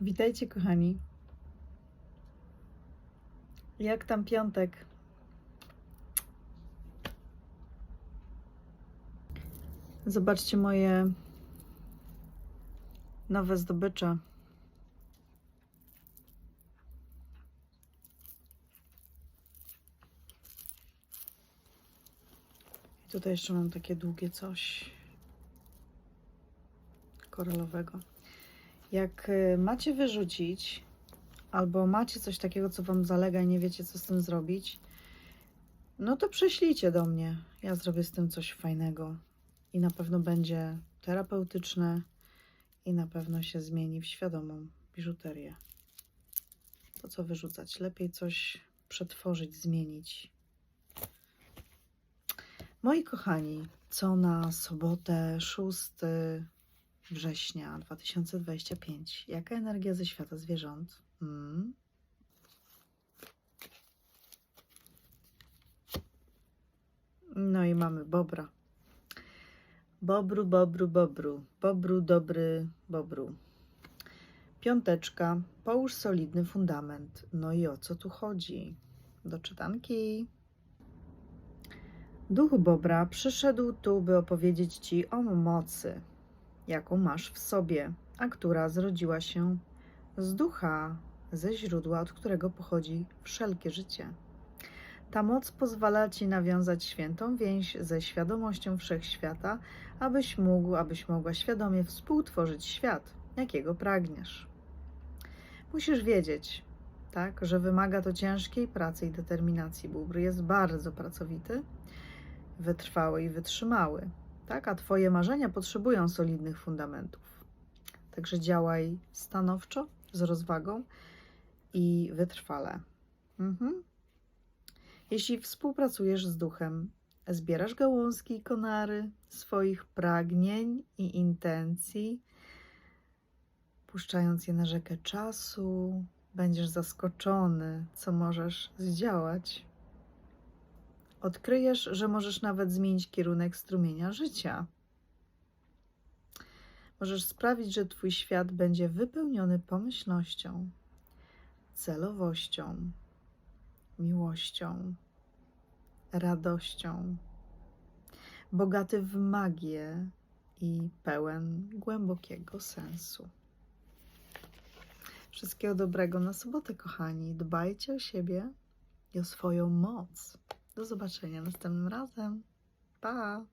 Witajcie, kochani. Jak tam piątek? Zobaczcie moje nowe zdobycze. I tutaj jeszcze mam takie długie coś koralowego. Jak y, macie wyrzucić, albo macie coś takiego, co wam zalega i nie wiecie, co z tym zrobić, no to przyślijcie do mnie. Ja zrobię z tym coś fajnego i na pewno będzie terapeutyczne i na pewno się zmieni w świadomą biżuterię. Po co wyrzucać? Lepiej coś przetworzyć, zmienić. Moi kochani, co na sobotę 6 września 2025. Jaka energia ze świata zwierząt? Mm. No i mamy bobra. Bobru, bobru, bobru. Bobru, dobry, bobru. Piąteczka. Połóż solidny fundament. No i o co tu chodzi? Do czytanki. Duch Bobra przyszedł tu, by opowiedzieć Ci o mocy, jaką masz w sobie, a która zrodziła się z ducha, ze źródła, od którego pochodzi wszelkie życie. Ta moc pozwala Ci nawiązać świętą więź ze świadomością wszechświata, abyś mógł, abyś mogła świadomie współtworzyć świat, jakiego pragniesz. Musisz wiedzieć, tak, że wymaga to ciężkiej pracy i determinacji. Bóbr jest bardzo pracowity, wytrwały i wytrzymały tak? A Twoje marzenia potrzebują solidnych fundamentów. Także działaj stanowczo, z rozwagą i wytrwale. Mhm. Jeśli współpracujesz z duchem, zbierasz gałązki i konary swoich pragnień i intencji, puszczając je na rzekę czasu, będziesz zaskoczony, co możesz zdziałać odkryjesz, że możesz nawet zmienić kierunek strumienia życia. Możesz sprawić, że Twój świat będzie wypełniony pomyślnością, celowością, miłością, radością, bogaty w magię i pełen głębokiego sensu. Wszystkiego dobrego na sobotę, kochani. Dbajcie o siebie i o swoją moc. Do zobaczenia następnym razem. Pa!